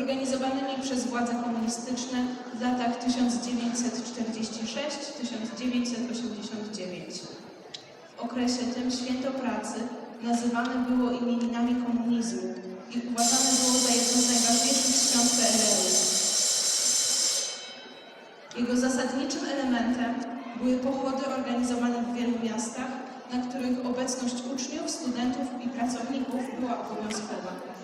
organizowanymi przez władze komunistyczne w latach 1946-1989. W okresie tym święto pracy nazywane było imieninami komunizmu i uważane było za jedno z najważniejszych świąt PRL-u. Jego zasadniczym elementem były pochody organizowane w wielu miastach, na których obecność uczniów, studentów i pracowników była obowiązkowa.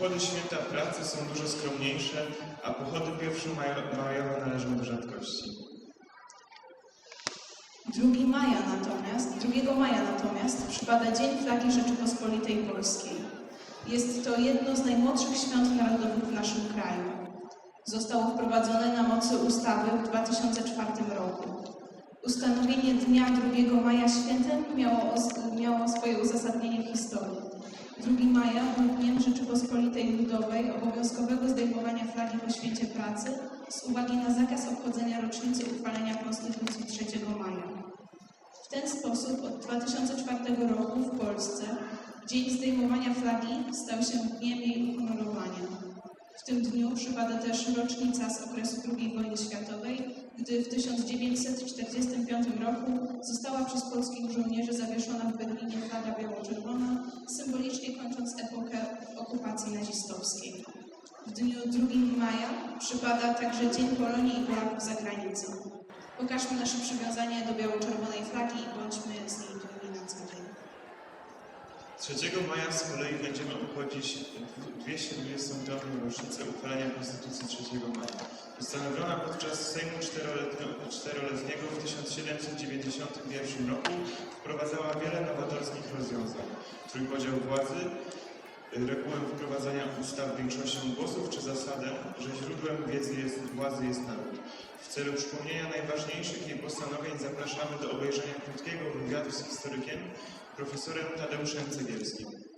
Obchody święta pracy są dużo skromniejsze, a pochody pierwszomajowe należą do rzadkości. 2 maja natomiast, 2 maja natomiast przypada Dzień Flagi Rzeczypospolitej Polskiej. Jest to jedno z najmłodszych świąt narodowych w naszym kraju. Zostało wprowadzone na mocy ustawy w 2004 roku. Ustanowienie dnia 2 maja świętem miało, miało swoje. 2 maja był dniem Rzeczypospolitej Ludowej obowiązkowego zdejmowania flagi po święcie pracy z uwagi na zakaz obchodzenia rocznicy uchwalenia Konstytucji 3 maja. W ten sposób od 2004 roku w Polsce Dzień Zdejmowania Flagi stał się dniem jej uhonorowania. W tym dniu przypada też rocznica z okresu II wojny światowej, gdy w 1945 roku została przez polskich żołnierzy zawieszona w Berlinie flaga biało-czerwona, symbolicznie W dniu 2 maja przypada także Dzień Polonii i Polaków za granicą. Pokażmy nasze przywiązanie do biało-czerwonej flagi i bądźmy z niej dumni na co dzień. 3 maja z kolei będziemy obchodzić 225. rocznicę uchwalenia Konstytucji 3 maja. Ustanowiona podczas Sejmu czteroletniego w 1791 roku wprowadzała wiele nowatorskich rozwiązań. Trójpodział władzy, regułę wprowadzania ustaw większością głosów czy zasadę, że źródłem wiedzy jest, władzy jest naród. W celu przypomnienia najważniejszych jej postanowień zapraszamy do obejrzenia krótkiego wywiadu z historykiem profesorem Tadeuszem Cegielskim.